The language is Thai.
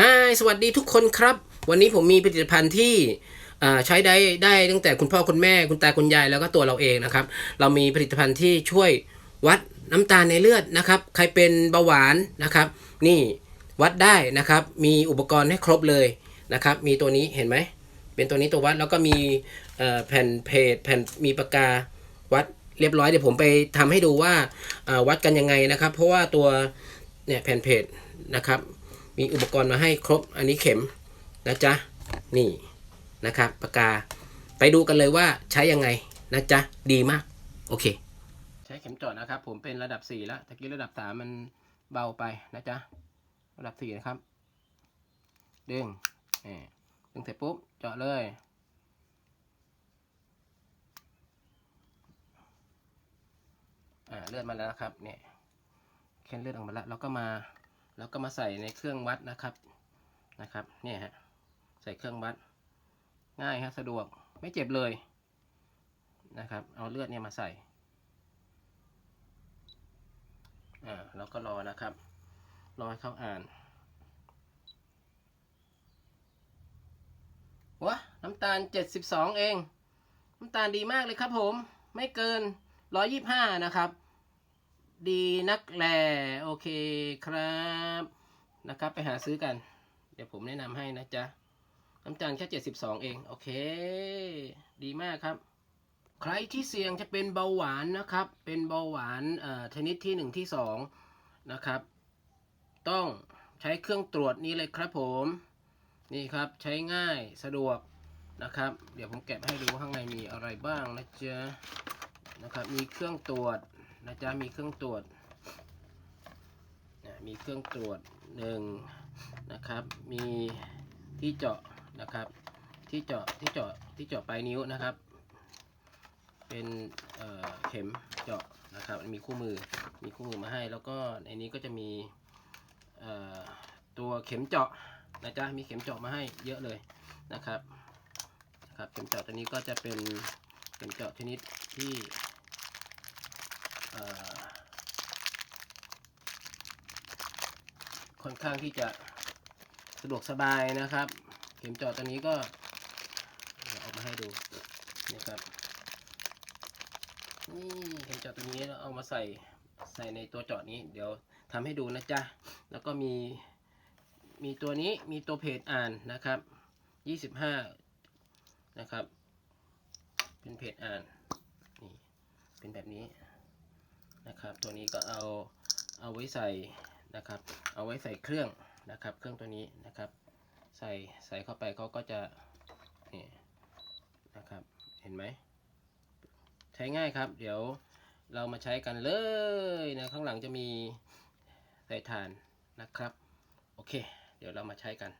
ฮายสวัสดีทุกคนครับ วันนี้ผมมีผลิตภัณฑ์ที่ใช้ได้ได้ตั้งแต่คุณพ่อคุณแม่คุณตาคุณยายแล้วก็ตัวเราเองนะครับ เรามีผลิตภัณฑ์ที่ช่วยวัดน้ำตาลในเลือดนะครับ ใครเป็นเบาหวานนะครับ นี่วัดได้นะครับ มีอุปกรณ์ให้ครบเลยนะครับ มีตัวนี้เห็นไหม เป็นตัวนี้ตัววัดแล้วก็มีแผ่นเพจแผ่นมีปากกาวัดเรียบร้อยเดี๋ยวผมไปทำให้ดูว่าวัดกันยังไงนะครับ เพราะว่าตัวเนี่ยแผ่นเพจนะครับ มีอุปกรณ์มาให้ครบอันนี้เข็มนะจ๊ะนี่นะครับปากกาไปดูกันเลยว่าใช้ยังไงนะจ๊ะดีมากโอเค ใช้เข็มเจาะนะครับ ผมเป็นระดับ 4 แล้วตะกี้ระดับ 3 มันเบาไปนะจ๊ะระดับ 4 นะครับดึงดึงเสร็จปุ๊บเจาะเลยอ่าเลือดมาแล้วครับเนี่ยเค้นเลือดออกมาแล้วเราก็มา แล้วก็มาใส่ในเครื่องวัดนะครับนะครับเนี่ยฮะใส่เครื่องวัด ง่ายฮะสะดวกไม่เจ็บเลยนะครับ เอาเลือดเนี่ยมาใส่อ่าแล้วก็รอนะครับ รอให้เขาอ่านวะน้ำตาล 72 เอง น้ำตาลดีมากเลยครับผม ไม่เกิน 125 นะครับ ดีนักแลโอเคครับนะครับไปหาซื้อกัน เดี๋ยวผมแนะนำให้นะจ๊ะน้ำตาลแค่ 72 เอง โอเค ดีมากครับ ใครที่เสี่ยงจะเป็นเบาหวานนะครับ เป็นเบาหวานเอ่อชนิดที่ 1 ที่ 2 นะครับ ต้องใช้เครื่องตรวจนี้เลยครับผม นี่ครับใช้ง่ายสะดวกนะครับ เดี๋ยวผมแกะให้ดูข้างในมีอะไรบ้างนะจ๊ะนะครับ มีเครื่องตรวจ นะจ๊ะมีเครื่องตรวจนะมีเครื่องตรวจหนึ่งนะครับมีที่เจาะนะครับที่เจาะที่เจาะที่เจาะปลายนิ้วนะครับ เป็นเเข็มเจาะนะครับมีคู่มือมีคู่มือมาให้ แล้วก็ในนี้ก็จะมีตัวเข็มเจาะนะจ๊ะมีเข็มเจาะมาให้เยอะเลยนะครับนะครับเข็มเจาะตัวนี้ก็จะเป็นเข็มเจาะชนิดที่ ค่อนข้างที่จะสะดวกสบายนะครับ เข็มเจาะตัวนี้ก็เดี๋ยวออกมาให้ดูนะครับนี่เข็มเจาะตัวนี้เราเอามาใส่ใส่ในตัวเจาะนี้ เดี๋ยวทำให้ดูนะจ๊ะ แล้วก็มีมีตัวนี้มีตัวเพจอ่านนะครับ 25 นะครับ เป็นเพจอ่านนี่เป็นแบบนี้ นะครับ ตัวนี้ก็เอาเอาไว้ใส่นะครับ เอาไว้ใส่เครื่องนะครับ เครื่องตัวนี้นะครับ ใส่ใส่เข้าไปเขาก็จะนี่นะครับเห็นไหมใช้ง่ายครับ เดี๋ยวเรามาใช้กันเลยนะข้างหลังจะมีใส่ถ่านนะครับ โอเค เดี๋ยวเรามาใช้กัน